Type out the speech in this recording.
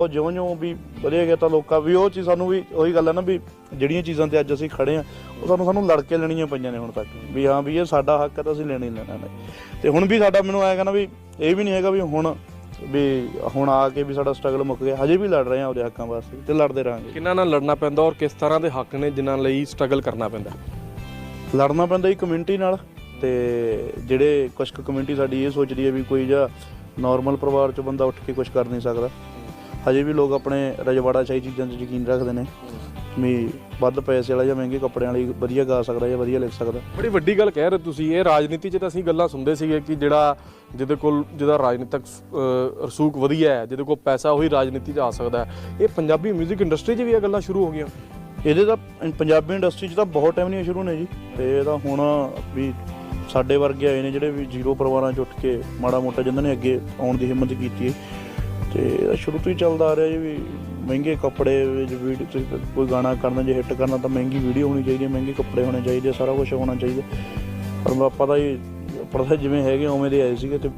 ਉਹ ਜਿਉਂ-ਜਿਉਂ ਵੀ ਵਧਿਆ ਗਿਆ ਤਾਂ ਲੋਕਾਂ ਵੀ ਉਹ ਚੀਜ਼ ਸਾਨੂੰ ਵੀ ਉਹੀ ਗੱਲ ਹੈ ਨਾ ਵੀ ਜਿਹੜੀਆਂ ਚੀਜ਼ਾਂ ਤੇ ਅੱਜ ਅਸੀਂ ਖੜੇ ਆ ਉਹ ਸਾਨੂੰ ਸਾਨੂੰ ਲੜ ਕੇ ਲੈਣੀਆਂ ਪਈਆਂ ਨੇ ਹੁਣ ਤੱਕ। ਵੀ ਹਾਂ ਵੀ ਇਹ ਸਾਡਾ ਹੱਕ ਹੈ ਤਾਂ ਅਸੀਂ ਲੈਣਾ ਹੀ ਲੈਣਾ ਨੇ। ਤੇ ਹੁਣ ਵੀ ਸਾਡਾ ਮੈਨੂੰ ਆਏਗਾ ਨਾ ਵੀ ਇਹ ਵੀ ਨਹੀਂ ਹੈਗਾ ਵੀ ਹੁਣ ਵੀ ਹੁਣ ਆ ਕੇ ਵੀ ਸਾਡਾ ਸਟਰਗਲ ਮੁੱਕ ਗਿਆ। ਹਜੇ ਵੀ ਲੜ ਰਹੇ ਆ ਉਹਦੇ ਹੱਕਾਂ ਵਾਸਤੇ ਤੇ ਲੜਦੇ ਰਹਾਂਗੇ। ਕਿੰਨਾ ਨਾਲ ਲੜਨਾ ਪੈਂਦਾ ਔਰ ਕਿਸ ਤਰ੍ਹਾਂ ਦੇ ਹੱਕ ਨੇ ਜਿਨ੍ਹਾਂ ਲਈ ਸਟਰਗਲ ਕਰਨਾ ਪੈਂਦਾ? ਲੜਨਾ ਪੈਂਦਾ ਜੀ ਕਮਿਊਨਿਟੀ ਨਾਲ ਤੇ ਜਿਹੜੇ ਕੁਝ ਕੁ ਕਮਿਊਨਿਟੀ ਸਾਡੀ ਇਹ ਸੋਚਦੀ ਹੈ ਵੀ ਕੋਈ ਜਾਂ ਨਾਰਮਲ ਪਰਿਵਾਰ ਚ ਬੰਦਾ ਉੱਠ ਕੇ ਕੁਝ ਕਰ ਨਹੀਂ ਸਕਦਾ। ਹਜੇ ਵੀ ਲੋਕ ਆਪਣੇ ਰਜਵਾੜਾ ਚਾਹੀ ਚੀਜ਼ਾਂ 'ਚ ਯਕੀਨ ਰੱਖਦੇ ਨੇ ਵੀ ਵੱਧ ਪੈਸੇ ਵਾਲਾ ਜਾਂ ਮਹਿੰਗੇ ਕੱਪੜਿਆਂ ਵਾਲੀ ਵਧੀਆ ਗਾ ਸਕਦਾ ਜਾਂ ਵਧੀਆ ਲਿਖ ਸਕਦਾ। ਬੜੀ ਵੱਡੀ ਗੱਲ ਕਹਿ ਰਹੇ ਤੁਸੀਂ ਇਹ ਰਾਜਨੀਤੀ 'ਚ ਤਾਂ ਅਸੀਂ ਗੱਲਾਂ ਸੁਣਦੇ ਸੀਗੇ ਕਿ ਜਿਹੜਾ ਜਿਹਦੇ ਕੋਲ ਜਿਹਦਾ ਰਾਜਨੀਤਿਕ ਰਸੂਖ ਵਧੀਆ ਹੈ ਜਿਹਦੇ ਕੋਲ ਪੈਸਾ ਉਹੀ ਰਾਜਨੀਤੀ 'ਚ ਆ ਸਕਦਾ ਇਹ ਪੰਜਾਬੀ 뮤직 ਇੰਡਸਟਰੀ 'ਚ ਵੀ ਇਹ ਗੱਲਾਂ ਸ਼ੁਰੂ ਹੋ ਗਈਆਂ। ਇਹਦੇ ਤਾਂ ਪੰਜਾਬੀ ਇੰਡਸਟਰੀ 'ਚ ਤਾਂ ਬਹੁਤ ਟਾਈਮ ਨਹੀਂ ਸ਼ੁਰੂ ਨੇ ਜੀ। ਤੇ ਇਹ ਤਾਂ ਹੁਣ ਵੀ ਸਾਡੇ ਵਰਗੇ ਆਏ ਨੇ ਜਿਹੜੇ ਵੀ ਜ਼ੀਰੋ ਪਰਿਵਾਰਾਂ 'ਚ ਉੱਠ ਕੇ ਮਾੜਾ ਮੋਟਾ ਜਿਨ੍ਹਾਂ ਨੇ ਅੱਗੇ ਆਉਣ ਦੀ ਹਿੰਮਤ ਕੀਤੀ ਹੈ। ਤੇ ਇਹਦਾ ਸ਼ੁਰੂ ਤੋਂ ਹੀ ਚੱਲਦਾ ਆ ਰਿਹਾ ਜੀ ਵੀ ਮਹਿੰਗੇ ਕੱਪੜੇ ਵਿੱਚ ਵੀਡੀਓ ਤੁਸੀਂ ਕੋਈ ਗਾਣਾ ਕਰਨਾ ਜੇ ਹਿੱਟ ਕਰਨਾ ਤਾਂ ਮਹਿੰਗੀ ਵੀਡੀਓ ਹੋਣੀ ਚਾਹੀਦੀ ਹੈ, ਮਹਿੰਗੇ ਕੱਪੜੇ ਹੋਣੇ ਚਾਹੀਦੇ ਸਾਰਾ ਕੁਝ ਹੋਣਾ ਚਾਹੀਦਾ। ਪਰ ਆਪਾਂ ਤਾਂ ਹੀ ਪੜਦਾ ਜਿਵੇਂ ਹੈਗੇ ਉਵੇਂ ਦੇ ਆਏ ਸੀਗੇ ਤੇ